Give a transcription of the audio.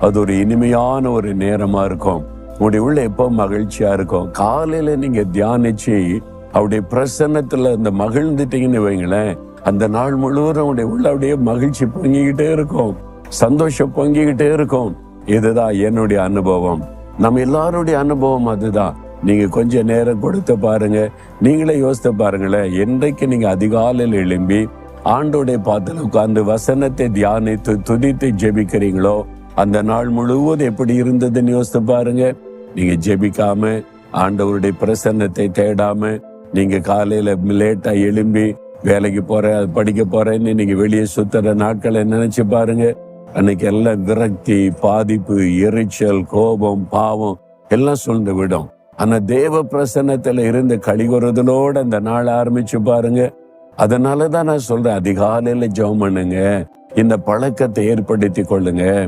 அது ஒரு இனிமையான ஒரு நேரமா இருக்கும். உங்களுடைய உள்ள எப்போ மகிழ்ச்சியா இருக்கும். காலையில நீங்க தியானிச்சு அவருடைய பிரசன்னத்துல இந்த மகிழ்ந்துட்டீங்கன்னு வைங்களேன் அந்த நாள் முழுவதும் உடைய உள்ள அப்படியே மகிழ்ச்சி பொங்கிக்கிட்டே இருக்கும். சந்தோஷம் பொங்கிக்கிட்டே இருக்கும். இதுதான் என்னுடைய அனுபவம். நம்ம எல்லாருடைய அனுபவம் அதுதான். நீங்க கொஞ்ச நேரம் கொடுத்து பாருங்க. நீங்களே யோசித்து பாருங்களேன் என்றைக்கு நீங்க அதிகாலையில் எழும்பி ஆண்டோடைய பாத்துல உட்கார்ந்து வசனத்தை தியானித்து துதித்து ஜெபிக்கிறீங்களோ அந்த நாள் முழுவதும் எப்படி இருந்ததுன்னு யோசித்து பாருங்க. நீங்க ஜெபிக்காம ஆண்டவருடைய பிரசன்னத்தை தேடாம நீங்க காலையில லேட்டா எழும்பி வேலைக்கு போறேன் அது படிக்க போறேன்னு நீங்க வெளியே சுத்துற நாட்களை நினைச்சு பாருங்க. அன்னைக்கு எல்லாம் விரக்தி பாதிப்பு எரிச்சல் கோபம் பாவம் எல்லாம் சூழ்ந்து விடும். ஆனா தேவ பிரசன்னத்துல இருந்து கழிவுறதலோட அந்த நாள் ஆரம்பிச்சு பாருங்க. அதனாலதான் நான் சொல்றேன் அதிகாலையில ஜெபம் பண்ணுங்க. இந்த பழக்கத்தை ஏற்படுத்தி கொள்ளுங்க.